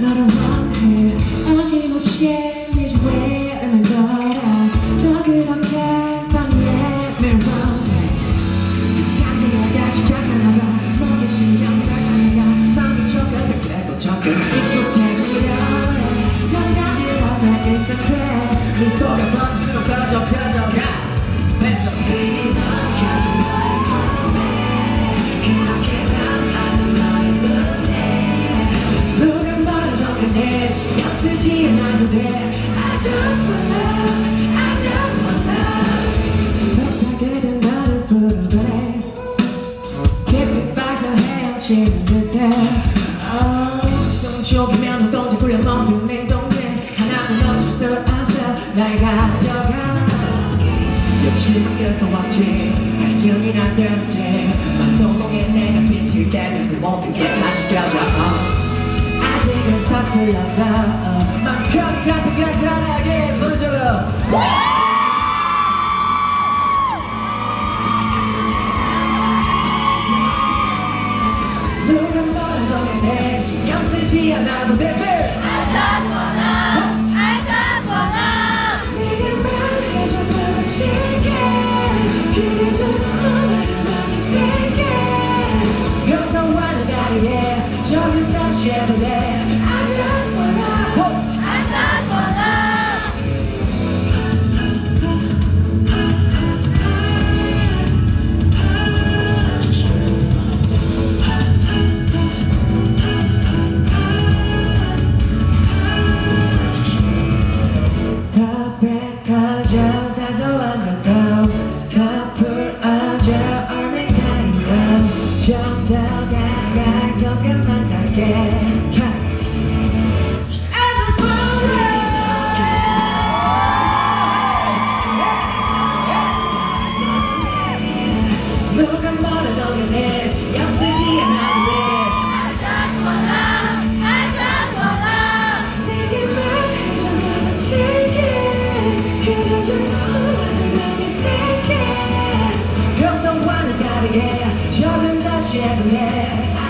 너를 원해. 어김없이 네 주위에만 돌아 너 그렇게 밤에 매일 원해 향기가 십자가나봐 목에 신경 날 찾아가 마음이 조금 그래도 조금 익숙해지려 해 영감이 나가 익숙해 네 속에 숨 죽이면 운동지 굴려 먹는 냉동돼 하나도 놓칠 수 없어. 날 가져가 욕심은 없지. 갈증이 난 되지. 만동동에 내가 빛을 때면 그 모든 게 다시 껴져. 어. 아직은 서툴러도 쓰지 않아도 돼 I just wanna, I just wanna. 내게 말해줘 놓칠게. 그래도 오늘은 많이 세게. 평소와는 다르게 조금 더 취해도 돼 사소한 것도 더 풀어줘 얼른 사이로 좀더 가까이 손끝만 닿게 I just wanna 누가 뭐라도 내 신경 쓰지 않아도 돼 I just 조금 더 취해도 돼